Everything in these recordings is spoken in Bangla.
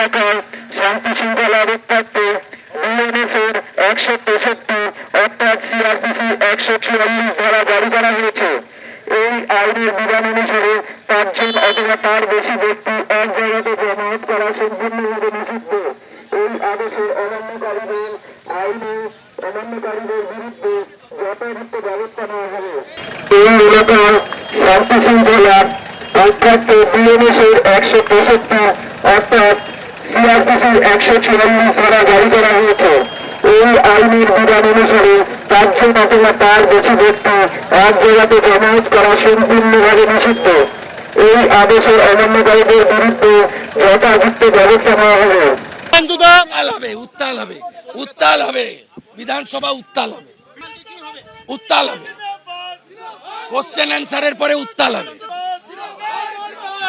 এলাকায় শান্তি শৃঙ্খলা রক্ষার্থে বিএনএফের একশো তেষট্টি, অর্থাৎ সিআরপিসি একশো চুয়াল্লিশ ধারা জারি করা হয়েছে। এই আইনের বিধান অনুসারে পাঁচজন অথবা তার বেশি ব্যক্তি এক জায়গাতে জমায়েত করা সম্পূর্ণভাবে নিষিদ্ধ। এই আদেশের অমান্যকারীদের আইনে অমান্যকারীদের বিরুদ্ধে যথাযথ ব্যবস্থা নেওয়া হবে। এই এলাকার শান্তি শৃঙ্খলা রক্ষার্থে বিএনএসের একশো তেষট্টি, অর্থাৎ সিআরপিসির একশো চুয়াল্লিশ ধারা জারি করা হয়েছে এই আইনের বিধান অনুসারে অথবা তার বেশি ব্যক্তি এক জায়গাতে জমায়েত করা সম্পূর্ণভাবে নিষিদ্ধ এই আদেশের বিরুদ্ধে ব্যবস্থা নেওয়া হবে হবে উত্তাল হবে উত্তাল হবে। বিধানসভা উত্তাল হবে। উত্তাল হবে। কোশ্চেন অ্যান্সারের পরে উত্তাল হবে।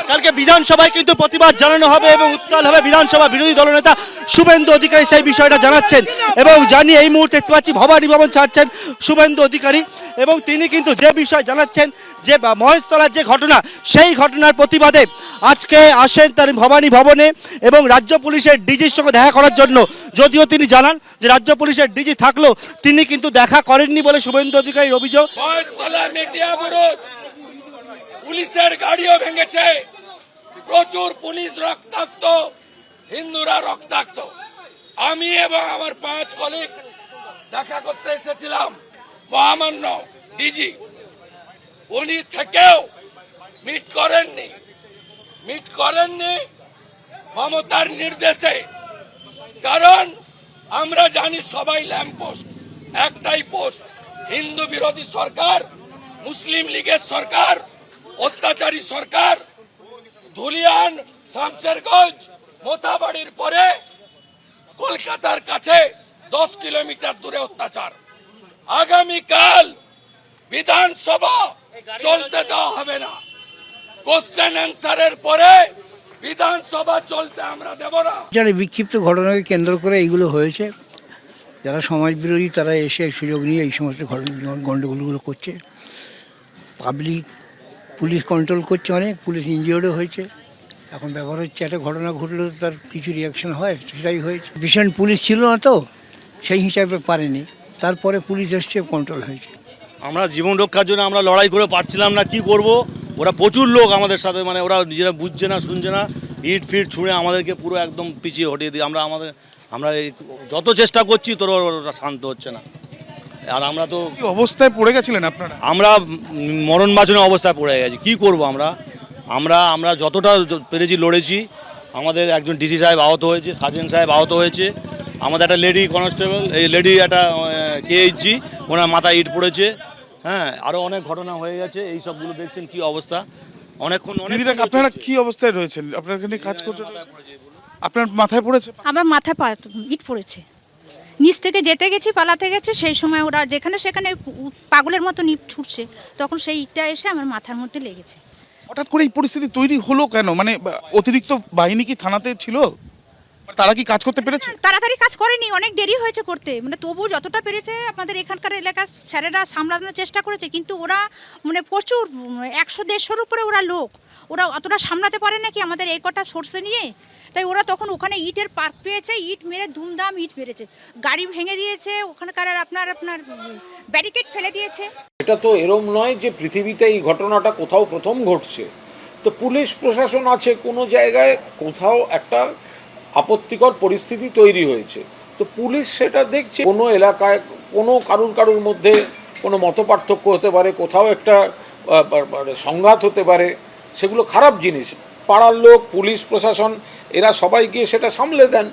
কালকে বিধানসভায় কিন্তু প্রতিবাদ জানানো হবে এবং উত্তাল হবে বিধানসভা বিরোধী দলনেতা শুভেন্দু অধিকারী সেই বিষয়টা জানাচ্ছেন এবং জানি এই মুহূর্তে দেখতে পাচ্ছি ভবানী ভবন ছাড়ছেন শুভেন্দু অধিকারী এবং তিনি কিন্তু যে বিষয় জানাচ্ছেন যে মহেশতলার যে ঘটনা সেই ঘটনার প্রতিবাদে আজকে আসেন তার ভবানী ভবনে এবং রাজ্য পুলিশের ডিজির সঙ্গে দেখা করার জন্য। যদিও তিনি জানান যে রাজ্য পুলিশের ডিজি থাকলেও তিনি কিন্তু দেখা করেননি বলে শুভেন্দু অধিকারীর অভিযোগ। পুলিশের গাড়িও ভেঙেছে। প্রচুর পুলিশ রক্তাক্ত, হিন্দুরা রক্তাক্ত। আমি এবং আমার পাঁচ কলিগ দেখা করতে এসেছিলাম, মহামান্য ডিজি উনি থেকেও মিট করেননি। মিট করেননি মমতার নির্দেশে। কারণ আমরা জানি সবাই ল্যাম্প পোস্ট, একটাই পোস্ট, হিন্দু বিরোধী সরকার, মুসলিম লীগের সরকার। অত্যাচারী সরকার ধুলিয়ান শামসেরগঞ্জ মোথাবাড়ির পরে কলকাতার কাছে দশ কিলোমিটার দূরে অত্যাচার। আগামীকাল বিধানসভা চলতে দেওয়া হবে না। কোশ্চেন অ্যান্সারের পরে বিধানসভা চলতে আমরা দেব না। যারা বিক্ষিপ্ত ঘটনাকে কেন্দ্র করে এইগুলো হয়েছে। যারা সমাজ বিরোধী তারা এসে সুযোগ নিয়ে এই সমস্ত ঘটনা গণ্ডগোলগুলো করছে। পাবলিক পুলিশ কন্ট্রোল করছে অনেক, পুলিশ ইনজিওর্ডও হয়েছে। এখন ব্যবহার হচ্ছে, একটা ঘটনা ঘটলেও তো তার কিছু রিয়াকশন হয়, সেটাই হয়েছে। ভীষণ পুলিশ ছিল না তো, সেই হিসাবে পারেনি। তারপরে পুলিশ এসছে কন্ট্রোল হয়েছে। আমরা জীবন রক্ষার জন্য আমরা লড়াই করে পারছিলাম না, কি করব? ওরা প্রচুর লোক আমাদের সাথে মানে ওরা নিজেরা বুঝছে না, শুনছে না। ইট ফিট ছুঁড়ে আমাদেরকে পুরো একদম পিছিয়ে হটিয়ে দিই আমরা আমাদের আমরা যত চেষ্টা করছি তোর শান্ত হচ্ছে না। আর আমরা তো কি অবস্থায় পড়ে গেছিলেন আপনারা? আমরা মরণ বাঁচনের অবস্থায় পড়ে গেছি। কি করব আমরা? আমরা আমরা যতটা পেরেছি লড়েছি। আমাদের একজন ডিসি সাহেব আহত হয়েছে সার্জেন্ট সাহেব আহত হয়েছে। আমাদের একটা লেডি কনস্টেবল এই লেডি একটা কেএইচজি ওনার মাথায় ইট পড়েছে। হ্যাঁ আরও অনেক ঘটনা হয়ে গেছে। এই সবগুলো দেখছেন কি অবস্থা। অনেকক্ষণ অনেক দিদিরা আপনারা কি অবস্থায় রয়েছেন? আপনারা এখানে কাজ করতে আপনার মাথায় পড়েছে? আমার মাথায় পা ইট পড়েছে। নিচ থেকে যেতে গেছি পালাতে গেছে সেই সময় ওরা যেখানে সেখানে পাগলের মতো ইট ছুটছে। তখন সেই ইটটা এসে আমার মাথার মধ্যে লেগেছে। হঠাৎ করে এই পরিস্থিতি তৈরি হলো কেন? মানে অতিরিক্ত বাহিনী কি থানাতে ছিল? তারা কি কাজ করতে পেরেছে? তাড়াতাড়ি কাজ করেনি অনেক দেরি হয়েছে করতে। মানে তবু যতটা পেরেছে আপনাদের এখানকার এলাকার স্যারেরা সামলানোর চেষ্টা করেছে কিন্তু ওরা মানে প্রচুর একশো দেড়শোর উপরে ওরা লোক। ওরা অতটা সামলাতে পারে নাকি আমাদের এই কটা সোর্সে নিয়ে? তাই ওরা তখন ওখানে ইটের পার্ক পেয়েছে, ইট মেরে ধুমধাম ইট মেরেছে। গাড়ি ভেঙে দিয়েছে, ওখানকার আপনার আপনার ব্যারিকেড ফেলে দিয়েছে। এটা তো এরম নয় যে পৃথিবীতে এই ঘটনাটা কোথাও প্রথম ঘটছে। তো পুলিশ প্রশাসন আছে, কোনো জায়গায় কোথাও একটা আপত্তিকর পরিস্থিতি তৈরি হয়েছে। তো পুলিশ সেটা দেখছে, কোনো এলাকায় কোনো কারুর কারুর মধ্যে কোনো মতপার্থক্য হতে পারে, কোথাও একটা মানে সংঘাত হতে পারে। সেগুলো খারাপ জিনিস। পাড়ার লোক পুলিশ প্রশাসন এরা সবাই গিয়ে সেটা সামলে দেন।